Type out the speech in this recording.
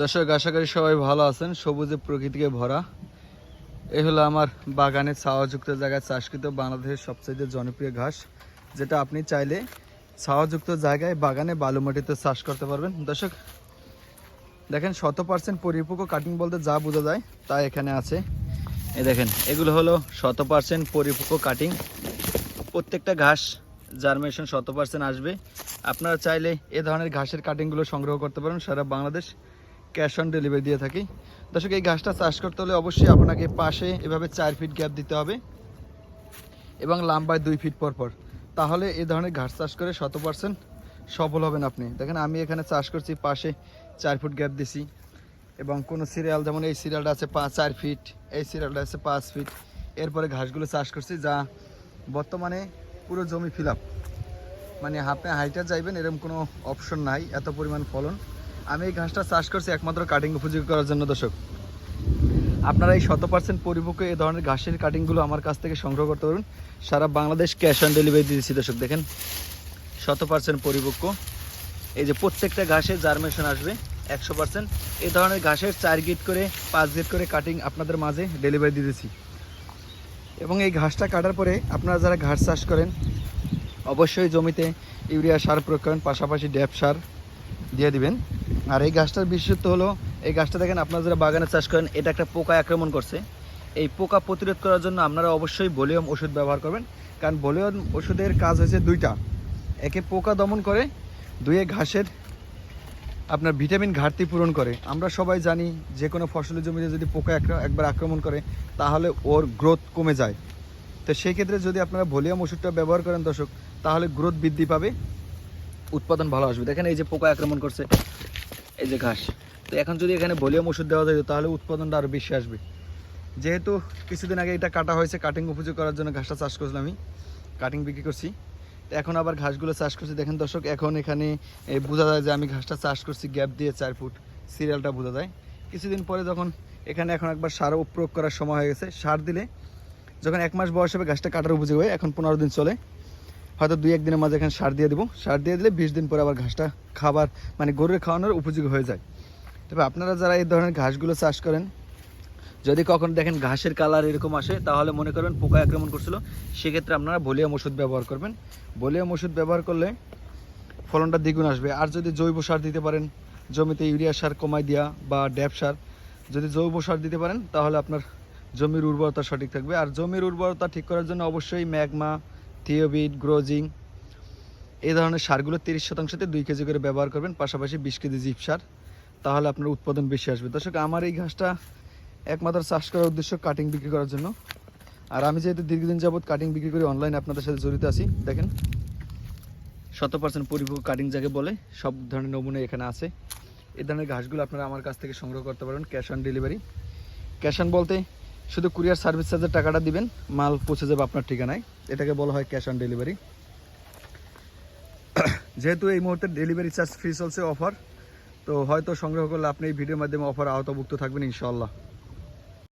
দর্শক, আশা করি সবাই ভালো আছেন। সবুজে প্রকৃতিকে ভরা। এ হলো আমার বাগানে ছাওয়াযুক্ত জায়গায় চাষকৃত বাংলাদেশের সবচেয়ে জনপ্রিয় ঘাস, যেটা আপনি চাইলে ছাওয়াযুক্ত জায়গায় বাগানে বালু মাটিতে চাষ করতে পারবেন। দর্শক, দেখেন শত পার্সেন্ট পরিপক্ক কাটিং বলতে যা বোঝা যায় তা এখানে আছে। এ দেখেন, এগুলো হলো শত পার্সেন্ট পরিপক্ক কাটিং। প্রত্যেকটা ঘাস জার্মেশন শত পার্সেন্ট আসবে। আপনারা চাইলে এ ধরনের ঘাসের কাটিংগুলো সংগ্রহ করতে পারেন সারা বাংলাদেশ। ক্যাশ অন ডেলিভারি দিয়ে থাকি। দর্শক, এই ঘাসটা চাষ করতে হলে অবশ্যই আপনাকে পাশে এভাবে চার ফিট গ্যাপ দিতে হবে এবং লাম্বায় দুই ফিট পর পর। তাহলে এই ধরনের ঘাস চাষ করে শত পার্সেন্ট সফল হবেন আপনি। দেখেন, আমি এখানে চাষ করছি, পাশে চার ফুট গ্যাপ দিছি এবং কোনো সিরিয়াল যেমন এই সিরিয়ালটা আছে পাঁচ চার ফিট এই সিরিয়ালটা আছে পাঁচ ফিট এরপরে ঘাসগুলো চাষ করছি যা বর্তমানে পুরো জমি ফিল মানে আপনি হাইটা যাইবেন এরকম কোনো অপশন নাই, এত পরিমাণ ফলন। আমি এই ঘাসটা চাষ করছি একমাত্র কাটিং উপযোগী করার জন্য, দর্শক। আপনারা এই শত পার্সেন্ট পরিপক্ক এই ধরনের ঘাসের কাটিংগুলো আমার কাছ থেকে সংগ্রহ করতে পারবেন সারা বাংলাদেশ ক্যাশ অন ডেলিভারি দিয়েছি দর্শক, দেখেন। শত পার্সেন্ট পরিপক্ক। এই যে প্রত্যেকটা ঘাসে জার্মেশন আসবে, একশো পার্সেন্ট। এই ধরনের ঘাসের চার গিট করে, পাঁচ গিট করে কাটিং আপনাদের মাঝে ডেলিভারি দিয়েছি এবং এই ঘাসটা কাটার পরে আপনারা যারা ঘাস চাষ করেন, অবশ্যই জমিতে ইউরিয়া সার প্রয়োগ করেন, পাশাপাশি ড্যাপ সার দিয়ে দিবেন। আর এই গাছটার বিশেষত্ব হলো, এই গাছটা দেখেন আপনারা যারা বাগানে চাষ করেন, এটা একটা পোকা আক্রমণ করছে। এই পোকা প্রতিরোধ করার জন্য আপনারা অবশ্যই ভলিউম ওষুধ ব্যবহার করবেন, কারণ ভলিউম ওষুধের কাজ হয়েছে দুইটা। একে পোকা দমন করে, দুয়ে ঘাসের আপনার ভিটামিন ঘাটতি পূরণ করে। আমরা সবাই জানি, যে কোনো ফসলের জমিতে যদি পোকা একবার আক্রমণ করে, তাহলে ওর গ্রোথ কমে যায়। তো সেই ক্ষেত্রে যদি আপনারা ভলিউম ওষুধটা ব্যবহার করেন দর্শক, তাহলে গ্রোথ বৃদ্ধি পাবে, উৎপাদন ভালো আসবে। দেখেন এই যে পোকা আক্রমণ করছে এই যে ঘাস। তো এখন যদি এখানে ভলিউম ওষুধ দেওয়া যায়, তাহলে উৎপাদনটা আরও বেশি আসবে। যেহেতু কিছুদিন আগে এটা কাটা হয়েছে কাটিং উপযোগ করার জন্য ঘাসটা চাষ করছিলাম আমি। কাটিং বিক্রি করছি। তো এখন আবার ঘাসগুলো চাষ করছি। দেখেন দর্শক, এখন এখানে বোঝা যায় যে আমি ঘাসটা চাষ করছি, গ্যাপ দিয়ে চার ফুট সিরিয়ালটা বোঝা যায়। কিছুদিন পরে যখন এখানে এখন একবার সার প্রয়োগ করার সময় হয়ে গেছে, সার দিলে যখন এক মাস বয়স হবে গাছটা কাটার উপযোগী হয় এখন পনেরো দিন চলে। হয়তো দুই একদিনের মাঝে এখানে সার দিয়ে দেবো। সার দিয়ে দিলে বিশ দিন পরে আবার ঘাসটা খাবার মানে গরুর খাওয়ানোর উপযোগী হয়ে যায়। তবে আপনারা যারা এই ধরনের ঘাসগুলো চাষ করেন, যদি কখন দেখেন ঘাসের কালার এরকম আসে, তাহলে মনে করবেন পোকা আক্রমণ করছিল। সেক্ষেত্রে আপনারা ভলিউম ওষুধ ব্যবহার করবেন। ভলিউম ওষুধ ব্যবহার করলে ফলনটা দ্বিগুণ আসবে। আর যদি জৈব সার দিতে পারেন, জমিতে ইউরিয়া সার কমাই দেওয়া বা ড্যাপ সার, যদি জৈব সার দিতে পারেন, তাহলে আপনার জমির উর্বরতা সঠিক থাকবে। আর জমির উর্বরতা ঠিক করার জন্য অবশ্যই ম্যাগমা থিওবিট, গ্রোজিং এই ধরনের সারগুলো তিরিশ শতাংশতে দুই কেজি করে ব্যবহার করবেন, পাশাপাশি বিশ কেজি জিপ সার, তাহলে আপনার উৎপাদন বেশি আসবে। দর্শক, আমার এই ঘাসটা একমাত্র চাষ করার উদ্দেশ্য কাটিং বিক্রি করার জন্য। আর আমি যেহেতু দীর্ঘদিন যাবৎ কাটিং বিক্রি করি অনলাইনে আপনাদের সাথে জড়িত আছি, দেখেন শত পার্সেন্ট পরিপক্ক কাটিং যাকে বলে, সব ধরনের নমুনা এখানে আছে। এই ধরনের ঘাসগুলো আপনারা আমার কাছ থেকে সংগ্রহ করতে পারেন cash on delivery cash on বলতে শুধু কুরিয়ার সার্ভিস চার্জের টাকাটা দিবেন, মাল পৌঁছে যাবে আপনার ঠিকানায়। এটাকে বলা হয় ক্যাশ অন ডেলিভারি। যেহেতু এই মুহূর্তে ডেলিভারি চার্জ ফ্রি চলছে অফার, তো হয়তো সংগ্রহ করলে আপনি এই ভিডিওর মাধ্যমে অফার আওতাভুক্ত থাকবেন ইনশাল্লাহ